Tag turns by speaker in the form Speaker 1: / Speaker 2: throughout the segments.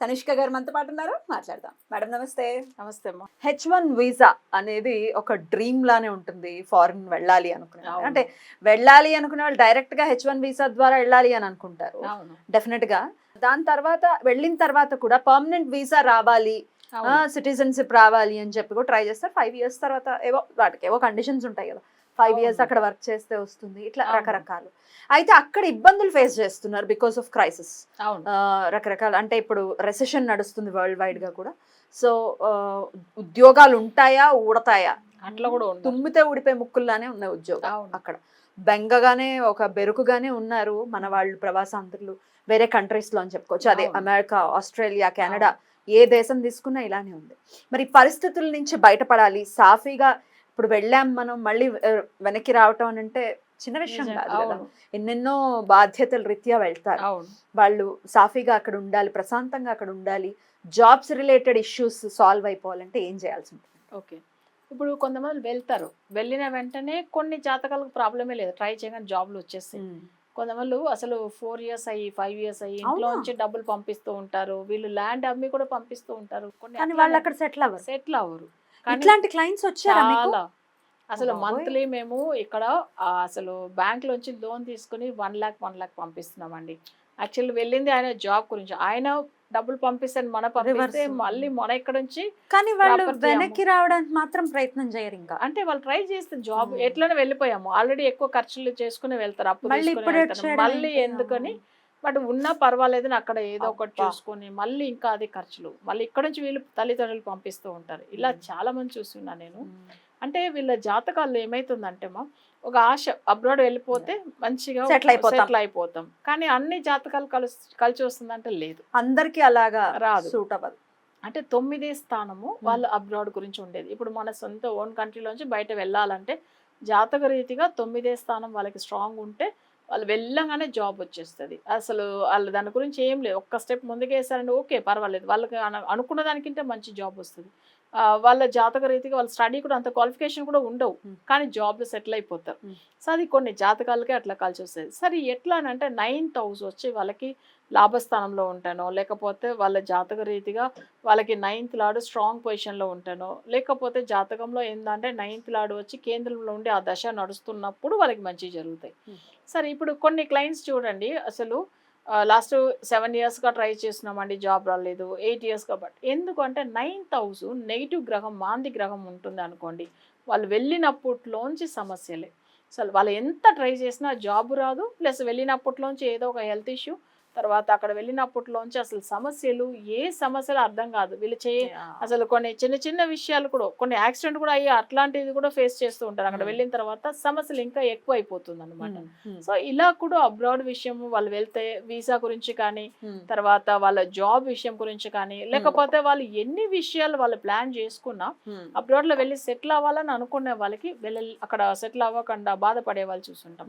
Speaker 1: తనిష్క గారు మనతో పాటు ఉన్నారు. మాట్లాడదాం. మేడం నమస్తే.
Speaker 2: నమస్తే అమ్మా.
Speaker 1: హెచ్ వన్ వీసా అనేది ఒక డ్రీమ్ లానే ఉంటుంది ఫారిన్ వెళ్ళాలి అనుకునే. అంటే వెళ్ళాలి అనుకునే వాళ్ళు డైరెక్ట్గా హెచ్ వన్ వీసా ద్వారా వెళ్ళాలి అని అనుకుంటారు. డెఫినెట్గా. దాని తర్వాత వెళ్ళిన తర్వాత కూడా పర్మనెంట్ వీసా రావాలి. సిటిజన్షిప్ రావాలి అని చెప్పి కూడా ట్రై చేస్తారు. ఫైవ్ ఇయర్స్ తర్వాత ఏవో వాటికి ఏవో కండిషన్స్ ఉంటాయి కదా. ఫైవ్ ఇయర్స్
Speaker 2: అవును.
Speaker 1: అక్కడ వర్క్ చేస్తే వస్తుంది. ఇట్లా. రకరకాలు. అయితే అక్కడ ఇబ్బందులు ఫేస్ చేస్తున్నారు బికాస్ ఆఫ్ క్రైసిస్
Speaker 2: అవును.
Speaker 1: రకరకాల అంటే ఇప్పుడు రెసెషన్ నడుస్తుంది వరల్డ్ వైడ్గా కూడా. సో ఉద్యోగాలు ఉంటాయా? ఊడతాయా?
Speaker 2: అట్లా కూడా
Speaker 1: తుమ్మితే ఊడిపోయే ముక్కుల్లానే ఉన్నాయి ఉద్యోగం. అక్కడ. బెంగగానే ఒక బెరుకుగానే ఉన్నారు మన వాళ్ళు ప్రవాసాంతరులు వేరే కంట్రీస్లో అని చెప్పుకోవచ్చు. అదే. అమెరికా ఆస్ట్రేలియా కెనడా ఏ దేశం తీసుకున్నా ఇలానే ఉంది. మరి పరిస్థితుల నుంచి బయటపడాలి. సాఫీగా ఇప్పుడు వెళ్ళాం మనం మళ్ళీ వెనక్కి రావటం అని అంటే చిన్న విషయం. కాదు కదా. ఎన్నెన్నో బాధ్యతల రీత్యా వెళ్తారు. వాళ్ళు సాఫీగా అక్కడ ఉండాలి ప్రశాంతంగా అక్కడ ఉండాలి జాబ్స్ రిలేటెడ్ ఇష్యూస్ సాల్వ్ అయిపోవాలంటే ఏం చేయాల్సి ఉంటుంది?
Speaker 2: ఓకే. ఇప్పుడు కొంతమంది వెళ్తారు. వెళ్ళిన వెంటనే కొన్ని జాతకాలకు ప్రాబ్లమే లేదు. ట్రై చేయగానే జాబ్లు వచ్చేస్తాయి. కొంతమంది అసలు ఫోర్ ఇయర్స్ అయ్యి ఫైవ్ ఇయర్స్ అయ్యి ఇంట్లో? నుంచి డబ్బులు పంపిస్తూ ఉంటారు. వీళ్ళు ల్యాండ్ అమ్మి కూడా పంపిస్తూ ఉంటారు.
Speaker 1: కానీ వాళ్ళు అక్కడ సెటిల్ అవ్వరు.
Speaker 2: సెటిల్ అవ్వరు. కానీ
Speaker 1: ఇట్లాంటి క్లయింట్స్ వచ్చారా మీకు
Speaker 2: చాలా అసలు. మంత్లీ మేము ఇక్కడ అసలు బ్యాంక్ లోంచి లోన్ తీసుకుని వన్ ల్యాక్ వన్ ల్యాక్ పంపిస్తున్నామండి యాక్చువల్లీ వెళ్ళింది ఆయన జాబ్ గురించి ఆయన డబ్బులు పంపిస్తాను మన పంపిస్తే. మళ్ళీ మన ఇక్కడ నుంచి
Speaker 1: కానీ వాళ్ళు
Speaker 2: Property
Speaker 1: వెనక్కి రావడానికి మాత్రం ప్రయత్నం చేయరు ఇంకా
Speaker 2: అంటే వాళ్ళు ట్రై చేస్తే జాబ్
Speaker 1: Hmm.
Speaker 2: ఎట్లనే వెళ్ళిపోయాము ఆల్రెడీ ఎక్కువ ఖర్చులు చేసుకుని వెళ్తారు అప్పు
Speaker 1: మళ్ళీ
Speaker 2: తీసుకుని
Speaker 1: ఇప్పుడు
Speaker 2: వెళ్తారు.
Speaker 1: వచ్చేయడం
Speaker 2: మళ్ళీ
Speaker 1: ఏంటి?
Speaker 2: బట్ ఉన్నా పర్వాలేదని అక్కడ ఏదో ఒకటి. చూసుకొని మళ్ళీ ఇంకా అది ఖర్చులు మళ్ళీ ఇక్కడ నుంచి వీళ్ళు తల్లిదండ్రులు పంపిస్తూ ఉంటారు ఇలా. చాలా మంది చూస్తున్నా నేను. అంటే వీళ్ళ జాతకాల్లో ఏమైతుందంటే మా ఒక ఆశ అబ్రాడ్ వెళ్ళిపోతే మంచిగా. సెటిల్ అయిపోతాం కానీ అన్ని జాతకాలు కలిసి కలిసి వస్తుందంటే లేదు
Speaker 1: అందరికి అలాగా
Speaker 2: రాదు.
Speaker 1: సూట్ అవ్వదు
Speaker 2: అంటే తొమ్మిదే స్థానము వాళ్ళు అబ్రాడ్ గురించి ఉండేది ఇప్పుడు మన సొంత ఓన్ కంట్రీలోంచి బయట వెళ్ళాలంటే జాతక రీతిగా తొమ్మిదే స్థానం వాళ్ళకి స్ట్రాంగ్ ఉంటే వాళ్ళు వెళ్ళగానే జాబ్ వచ్చేస్తుంది. అసలు వాళ్ళు దాని గురించి ఏం లేదు. ఒక్క స్టెప్ ముందుకేసారంటే ఓకే పర్వాలేదు. వాళ్ళకి అనుకున్న దానికంటే మంచి జాబ్ వస్తుంది. వాళ్ళ జాతక రీతిగా వాళ్ళ స్టడీ కూడా అంత క్వాలిఫికేషన్ కూడా ఉండవు. కానీ జాబ్లో సెటిల్ అయిపోతారు. సో అది కొన్ని జాతకాలకే అట్లా కలిసి వస్తుంది సరే ఎట్లా అని అంటే నైన్త్ హౌస్ వచ్చి వాళ్ళకి లాభస్థానంలో ఉంటానో లేకపోతే వాళ్ళ జాతక రీతిగా వాళ్ళకి నైన్త్ లాడు స్ట్రాంగ్ పొజిషన్లో ఉంటానో లేకపోతే జాతకంలో ఏంటంటే నైన్త్ లాడు వచ్చి కేంద్రంలో ఉండి ఆ దశ నడుస్తున్నప్పుడు వాళ్ళకి మంచి జరుగుతాయి. సరే ఇప్పుడు కొన్ని క్లయింట్స్ చూడండి అసలు లాస్ట్ సెవెన్ ఇయర్స్గా ట్రై చేస్తున్నామండి జాబ్ రాలేదు. ఎయిట్ ఇయర్స్గా బట్ ఎందుకంటే నైన్త్ హౌస్ నెగిటివ్ గ్రహం మాంది గ్రహం ఉంటుంది అనుకోండి వాళ్ళు వెళ్ళినప్పట్లోంచి సమస్యలే. అసలు వాళ్ళు ఎంత ట్రై చేసినా జాబ్ రాదు ప్లస్ వెళ్ళినప్పట్లోంచి ఏదో ఒక హెల్త్ ఇష్యూ తర్వాత అక్కడ వెళ్ళినప్పట్లోంచి అసలు సమస్యలు ఏ సమస్యలు అర్థం కాదు వీళ్ళు చే అసలు కొన్ని చిన్న చిన్న విషయాలు కూడా కొన్ని యాక్సిడెంట్ కూడా అయ్యి అట్లాంటిది కూడా ఫేస్ చేస్తూ ఉంటారు అక్కడ
Speaker 1: Hmm.
Speaker 2: వెళ్ళిన తర్వాత సమస్యలు ఇంకా ఎక్కువ అయిపోతుంది అనమాట
Speaker 1: ఉమ్, ఉమ్,
Speaker 2: సో ఇలా కూడా అబ్రాడ్ విషయం వాళ్ళు వెళ్తే వీసా గురించి కానీ. తర్వాత వాళ్ళ జాబ్ విషయం గురించి కానీ లేకపోతే వాళ్ళు ఎన్ని విషయాలు వాళ్ళు ప్లాన్ చేసుకున్నా. అబ్రాడ్లో వెళ్ళి సెటిల్ అవ్వాలని అనుకునే వాళ్ళకి వెళ్ళ అక్కడ సెటిల్ అవ్వకుండా బాధపడే వాళ్ళు చూస్తుంటాం.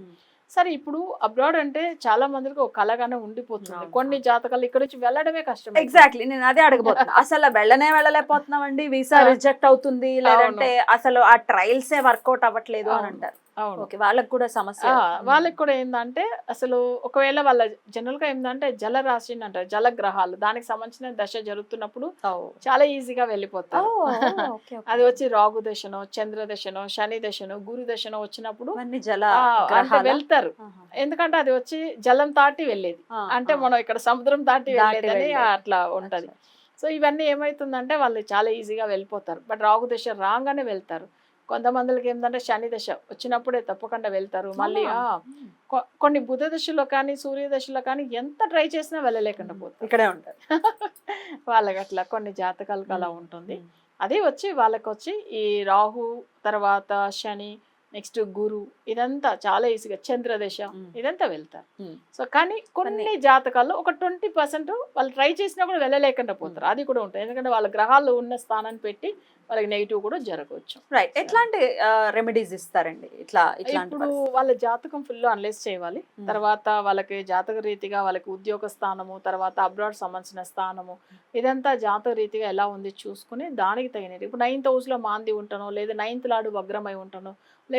Speaker 2: సరే ఇప్పుడు అబ్రాడ్ అంటే చాలా మందికి ఒక కలగానే ఉండిపోతుంది. కొన్ని జాతకాలు ఇక్కడ నుంచి వెళ్ళడమే కష్టం
Speaker 1: ఎగ్జాక్ట్లీ నేను అదే అడగబోతున్నా. అసలు వెళ్ళనే వెళ్ళలేకపోతున్నామండి? వీసా
Speaker 2: ఆ.
Speaker 1: రిజెక్ట్ అవుతుంది? లేదంటే అసలు ఆ ట్రయల్సే వర్కౌట్ అవ్వట్లేదు అని. అంటారు. ఓకే వాళ్ళకి కూడా సమస్య
Speaker 2: వాళ్ళకి కూడా ఏంటంటే అసలు ఒకవేళ వాళ్ళ జనరల్గా ఏంటంటే జలరాశి అని అంటారు జల గ్రహాలు దానికి సంబంధించిన దశ జరుగుతున్నప్పుడు. చాలా ఈజీగా వెళ్ళిపోతారు. అది వచ్చి రాగు దశనో చంద్ర దశనో శని దశనో గురు దశనో వచ్చినప్పుడు
Speaker 1: జల
Speaker 2: వెళ్తారు. ఎందుకంటే అది వచ్చి జలం దాటి వెళ్ళేది. అంటే మనం ఇక్కడ సముద్రం దాటి వెళ్ళేదని
Speaker 1: వెళ్ళేది.
Speaker 2: అట్లా ఉంటది. సో ఇవన్నీ ఏమవుతుందంటే వాళ్ళు చాలా ఈజీగా వెళ్ళిపోతారు. బట్ రాగు దశ రాగానే వెళ్తారు. కొంతమందికి ఏంటంటే శని దశ. వచ్చినప్పుడే తప్పకుండా వెళ్తారు. మళ్ళీ కొన్ని బుధ దశలో కానీ సూర్య దశలో కానీ ఎంత ట్రై చేసినా వెళ్ళలేకుండా పోతారు.
Speaker 1: ఇక్కడే ఉంటారు.
Speaker 2: వాళ్ళకి అట్లా కొన్ని జాతకాలకు అలా. ఉంటుంది. అదే వచ్చి వాళ్ళకి వచ్చి ఈ రాహు తర్వాత శని నెక్స్ట్ గురు ఇదంతా చాలా ఈజీగా చంద్రదశ. ఇదంతా వెళ్తారు. సో కానీ కొన్ని జాతకాల్లో ఒక ట్వంటీ పర్సెంట్ వాళ్ళు ట్రై చేసినా కూడా వెళ్ళలేకుండా పోతారు. అది కూడా ఉంటుంది. ఎందుకంటే వాళ్ళ గ్రహాలు ఉన్న స్థానాన్ని పెట్టి వాళ్ళకి నెగిటివ్ కూడా జరగవచ్చు.
Speaker 1: రైట్ ఎట్లాంటి రెమెడీస్ ఇస్తారండి? ఇట్లా
Speaker 2: ఇప్పుడు? వాళ్ళ జాతకం ఫుల్ అనలైజ్ చేయాలి. తర్వాత వాళ్ళకి జాతక రీతిగా వాళ్ళకి ఉద్యోగ స్థానము తర్వాత అబ్రాడ్ సంబంధించిన స్థానము ఇదంతా జాతక రీతిగా ఎలా ఉంది చూసుకుని దానికి తగినది ఇప్పుడు నైన్త్ హౌస్లో మాంది ఉంటానో లేదా నైన్త్ లాడు వగ్రమై ఉంటానో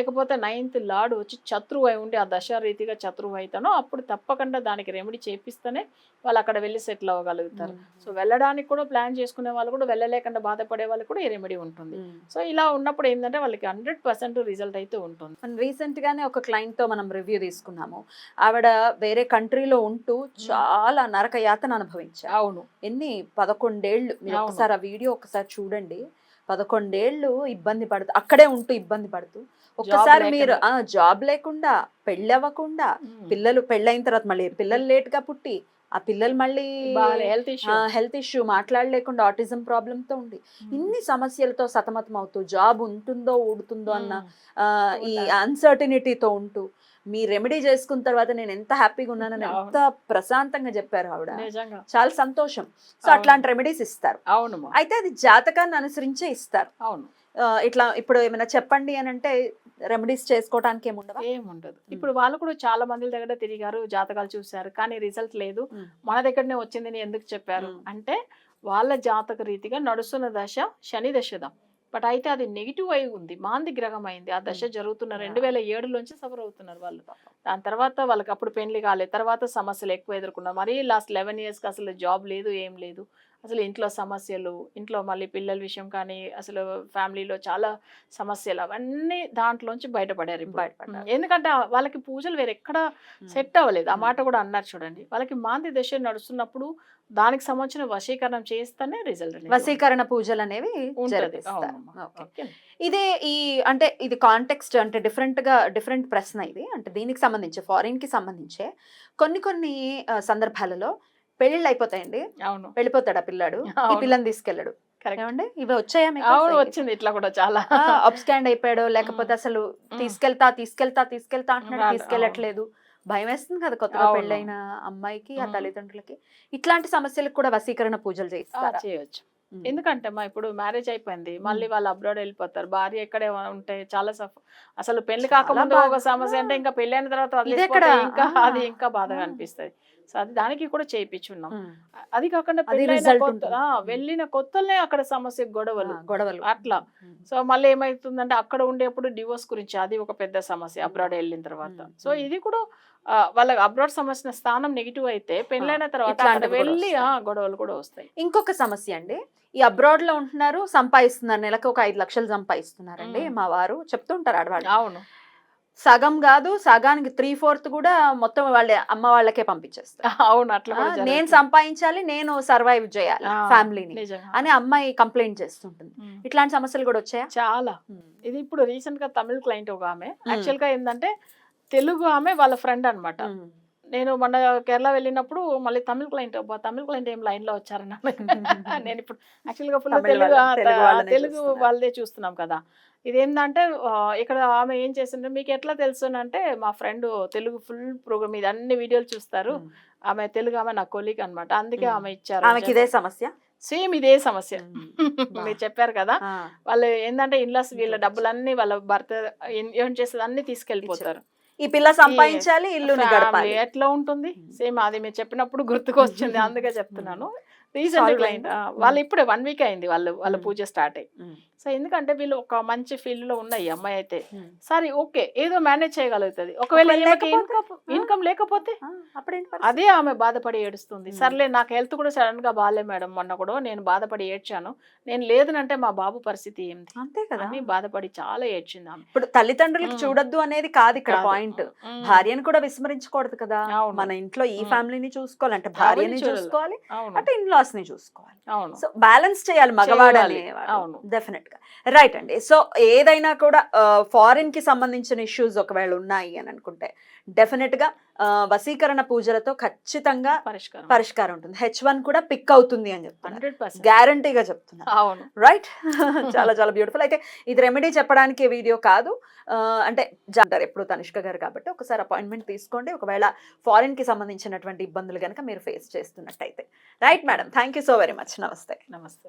Speaker 2: లేకపోతే నైన్త్ లాడు వచ్చి శత్రువు అయి ఉండి ఆ దశ రీతిగా శత్రువు అవుతానో అప్పుడు తప్పకుండా దానికి రెమెడీ చేపిస్తేనే వాళ్ళు అక్కడ వెళ్ళి సెటిల్ అవ్వగలుగుతారు. సో వెళ్ళడానికి కూడా ప్లాన్ చేసుకునే వాళ్ళు కూడా వెళ్ళలేకుండా బాధపడే వాళ్ళు కూడా ఈ రెమెడీ ఉంటుంది. సో ఇలా ఉన్నప్పుడు ఏంటంటే వాళ్ళకి హండ్రెడ్ పర్సెంట్ రిజల్ట్ అయితే ఉంటుంది.
Speaker 1: మనం రీసెంట్ గానే ఒక క్లయింట్తో మనం రివ్యూ తీసుకున్నాము. ఆవిడ వేరే కంట్రీలో ఉంటూ చాలా నరక యాతన అనుభవించారు.
Speaker 2: అవును.
Speaker 1: ఎన్ని? పదకొండేళ్ళు. మీరు. ఒకసారి ఆ వీడియో ఒకసారి చూడండి. పదకొండేళ్ళు ఇబ్బంది పడుతూ అక్కడే ఉంటూ ఇబ్బంది పడుతూ ఒక్కసారి మీరు ఆ జాబ్ లేకుండా పెళ్ళి అవ్వకుండా పిల్లలు పెళ్ళైన తర్వాత మళ్ళీ పిల్లలు లేట్గా పుట్టి ఆ పిల్లలు మళ్ళీ
Speaker 2: హెల్త్ ఇష్యూ
Speaker 1: హెల్త్ ఇష్యూ మాట్లాడలేకుండా ఆటిజం ప్రాబ్లమ్తో ఉండి ఇన్ని సమస్యలతో సతమతం అవుతూ జాబ్ ఉంటుందో ఊడుతుందో అన్న ఆ, ఈ అన్సర్టినిటీతో ఉంటూ మీ రెమెడీ చేసుకున్న తర్వాత నేను ఎంత హ్యాపీగా ఉన్నానని. ఎంత ప్రశాంతంగా చెప్పారు ఆవిడ. చాలా సంతోషం. సో. అట్లాంటి రెమెడీస్ ఇస్తారు.
Speaker 2: అవును.
Speaker 1: అయితే అది జాతకాన్ని అనుసరించే ఇస్తారు.
Speaker 2: అవును.
Speaker 1: ఇట్లా ఇప్పుడు ఏమైనా చెప్పండి అని అంటే రెమెడీస్ చేసుకోవడానికి ఏముండవా
Speaker 2: ఏముండదు ఇప్పుడు వాళ్ళు కూడా చాలా మంది దగ్గర తిరిగారు జాతకాలు చూశారు కానీ రిజల్ట్ లేదు. మన దగ్గరనే వచ్చింది ఎందుకు చెప్పారు. అంటే వాళ్ళ జాతక రీతిగా నడుస్తున్న దశ శని దశద బట్ అయితే అది నెగిటివ్ అయి ఉంది. మాంది గ్రహం అయింది ఆ దశ జరుగుతున్న రెండు వేల ఏడులోంచి సఫర్ అవుతున్నారు వాళ్ళు. దాని తర్వాత వాళ్ళకి అప్పుడు పెళ్ళి కాలేదు. తర్వాత సమస్యలు ఎక్కువ ఎదుర్కొన్నారు. మరీ లాస్ట్ లెవెన్ ఇయర్స్కి అసలు జాబ్ లేదు ఏం లేదు. అసలు ఇంట్లో సమస్యలు ఇంట్లో మళ్ళీ పిల్లల విషయం కానీ అసలు ఫ్యామిలీలో చాలా సమస్యలు అవన్నీ దాంట్లోంచి బయటపడారు.
Speaker 1: బయటపడ్డారు.
Speaker 2: ఎందుకంటే వాళ్ళకి పూజలు వేరే ఎక్కడ సెట్ అవ్వలేదు. ఆ మాట కూడా అన్నారు చూడండి. వాళ్ళకి మాంది దశ నడుస్తున్నప్పుడు దానికి సంబంధించిన వశీకరణం చేస్తేనే రిజల్ట్
Speaker 1: వశీకరణ పూజలు అనేవి. ఇదే ఈ అంటే ఇది కాంటెక్స్ట్ అంటే డిఫరెంట్గా డిఫరెంట్ ప్రశ్న ఇది. అంటే దీనికి సంబంధించి ఫారిన్కి సంబంధించే కొన్ని కొన్ని సందర్భాలలో పెళ్ళిళ్ళు అయిపోతాయండి
Speaker 2: అవును
Speaker 1: వెళ్ళిపోతాడు ఆ పిల్లాడు ఈ. పిల్లని తీసుకెళ్ళాడు ఏమండి ఇవి వచ్చాయా
Speaker 2: అవును? వచ్చింది ఇట్లా కూడా చాలా
Speaker 1: అప్స్టాండ్ అయిపోయాడు లేకపోతే అసలు. తీసుకెళ్తా తీసుకెళ్తా తీసుకెళ్తా అంటున్నాడు తీసుకెళ్ళట్లేదు భయం వేస్తుంది కదా కొత్తగా. పెళ్ళైన అమ్మాయికి ఆ. తల్లిదండ్రులకి ఇట్లాంటి సమస్యలకు కూడా వశీకరణ పూజలు
Speaker 2: ఆ,
Speaker 1: చేయిస్తారా
Speaker 2: చేయొచ్చు. ఎందుకంటే మా ఇప్పుడు మ్యారేజ్ అయిపోయింది మళ్ళీ వాళ్ళు అబ్రాడ్ వెళ్ళిపోతారు భార్య ఎక్కడే ఉంటే చాలా సఫ అసలు
Speaker 1: పెళ్ళి
Speaker 2: కాకముందు. ఒక సమస్య అంటే ఇంకా పెళ్ళి అయిన తర్వాత? ఇంకా. అది ఇంకా బాధగా. అనిపిస్తుంది సో అది దానికి కూడా చేయించున్నాం. అది కాకుండా వెళ్ళిన కొత్తలనే అక్కడ సమస్య గొడవలు.
Speaker 1: గొడవలు.
Speaker 2: అట్లా. సో మళ్ళీ ఏమైతుందంటే అక్కడ ఉండేప్పుడు డివోర్స్ గురించి అది ఒక పెద్ద సమస్య అబ్రాడ్ వెళ్ళిన తర్వాత. సో ఇది కూడా ఆ, వాళ్ళకి అబ్రాడ్ సమస్య స్థానం నెగిటివ్ అయితే పెళ్ళైన తర్వాత వెళ్ళి గొడవలు కూడా వస్తాయి.
Speaker 1: ఇంకొక సమస్య అండి. ఈ అబ్రాడ్లో ఉంటున్నారు సంపాదిస్తున్నారు నెలకు ఒక ఐదు లక్షలు సంపాదిస్తున్నారండి. మా వారు. చెప్తుంటారు ఆడవాళ్ళు.
Speaker 2: అవును.
Speaker 1: సగం కాదు సగానికి త్రీ ఫోర్త్ కూడా మొత్తం వాళ్ళ అమ్మ వాళ్ళకే పంపించేస్తారు
Speaker 2: అవును అట్లా
Speaker 1: నేను. సంపాదించాలి నేను సర్వైవ్ చేయాలి ఫ్యామిలీని. అని అమ్మాయి కంప్లైంట్ చేస్తుంటుంది. ఇట్లాంటి సమస్యలు కూడా వచ్చాయా
Speaker 2: చాలా ఇది ఇప్పుడు రీసెంట్గా తమిళ క్లయింట్ ఒక ఆమె యాక్చువల్గా ఏంటంటే తెలుగు ఆమె వాళ్ళ ఫ్రెండ్ అన్నమాట
Speaker 1: మ్మ్.
Speaker 2: నేను మొన్న కేరళ వెళ్ళినప్పుడు మళ్ళీ తమిళ క్లయింట్ అబ్బా తమిళ క్లయింట్ ఏం లైన్లో వచ్చారన్న నేను ఇప్పుడు యాక్చువల్గా ఫుల్ తెలుగు
Speaker 1: తెలుగు.
Speaker 2: వాళ్ళదే చూస్తున్నాం కదా. ఇదేంటంటే ఇక్కడ ఆమె ఏం చేసిందంటే మీకు ఎట్లా తెలుసు అంటే మా ఫ్రెండ్ తెలుగు ఫుల్ ప్రోగ్రామ్ ఇది అన్ని వీడియోలు చూస్తారు. ఆమె తెలుగు ఆమె నా కొలీగ్ అన్నమాట. అందుకే. ఆమె ఇచ్చారు
Speaker 1: ఆమెకి ఇదే సమస్య?
Speaker 2: సేమ్ ఇదే సమస్య. మీరు చెప్పారు కదా. వాళ్ళు ఏంటంటే ఇన్లాస్ వీళ్ళ డబ్బులన్నీ వాళ్ళ భర్త ఏం చేస్తుంది అన్ని తీసుకెళ్ళిపోతారు
Speaker 1: ఈ పిల్ల సంపాదించాలి గడపాలి.
Speaker 2: ఎట్లా ఉంటుంది. సేమ్ అది మీరు చెప్పినప్పుడు గుర్తుకు వచ్చింది అందుకే చెప్తున్నాను. రీసెంట్ క్లయింట్
Speaker 1: అయిందా?
Speaker 2: వాళ్ళు ఇప్పుడే వన్ వీక్ అయింది వాళ్ళు వాళ్ళ
Speaker 1: Hmm.
Speaker 2: పూజ స్టార్ట్ అయ్యి. సో ఎందుకంటే వీళ్ళు ఒక మంచి ఫీల్డ్లో ఉన్నాయి అమ్మాయి అయితే. సరే ఓకే ఏదో మేనేజ్ చేయగలుగుతుంది ఒకవేళ? ఇన్కమ్ లేకపోతే? అదే ఆమె బాధపడి ఏడుస్తుంది
Speaker 1: Hmm.
Speaker 2: సర్లే నాకు హెల్త్ కూడా సడన్గా బాగాలే మేడం మొన్న కూడా నేను బాధపడి ఏడ్చాను నేను లేదనంటే మా బాబు పరిస్థితి ఏంది
Speaker 1: అంతే కదా
Speaker 2: అని బాధపడి చాలా ఏడ్చింది ఆమె
Speaker 1: ఇప్పుడు తల్లిదండ్రులకు. చూడొద్దు అనేది కాదు ఇక్కడ. పాయింట్. భార్యను కూడా విస్మరించకూడదు కదా. మన ఇంట్లో ఈ. ఫ్యామిలీని చూసుకోవాలి అంటే భార్యని. చూసుకోవాలి అటు ఇన్లాస్ ని చూసుకోవాలి.
Speaker 2: అవును.
Speaker 1: సో బ్యాలెన్స్ చేయాలి మగవాడు
Speaker 2: అవును.
Speaker 1: డెఫినెట్గా రైట్ అండి. సో ఏదైనా కూడా ఫారిన్కి సంబంధించిన ఇష్యూస్ ఒకవేళ ఉన్నాయి అని అనుకుంటే డెఫినెట్గా ఆ, వశీకరణ పూజలతో ఖచ్చితంగా
Speaker 2: పరిష్కారం
Speaker 1: పరిష్కారం ఉంటుంది. హెచ్ వన్ కూడా పిక్ అవుతుంది అని చెప్తున్నారు. గ్యారంటీగా చెప్తున్నారు.
Speaker 2: అవును.
Speaker 1: రైట్ చాలా చాలా బ్యూటిఫుల్ అయితే ఇది రెమెడీ చెప్పడానికి వీడియో కాదు. అంటే అంటారు ఎప్పుడు తనిష్క గారు కాబట్టి ఒకసారి అపాయింట్మెంట్ తీసుకోండి. ఒకవేళ ఫారిన్కి సంబంధించినటువంటి ఇబ్బందులు కనుక మీరు face చేస్తున్నట్టయితే. Right madam thank you so very much నమస్తే.
Speaker 2: నమస్తే.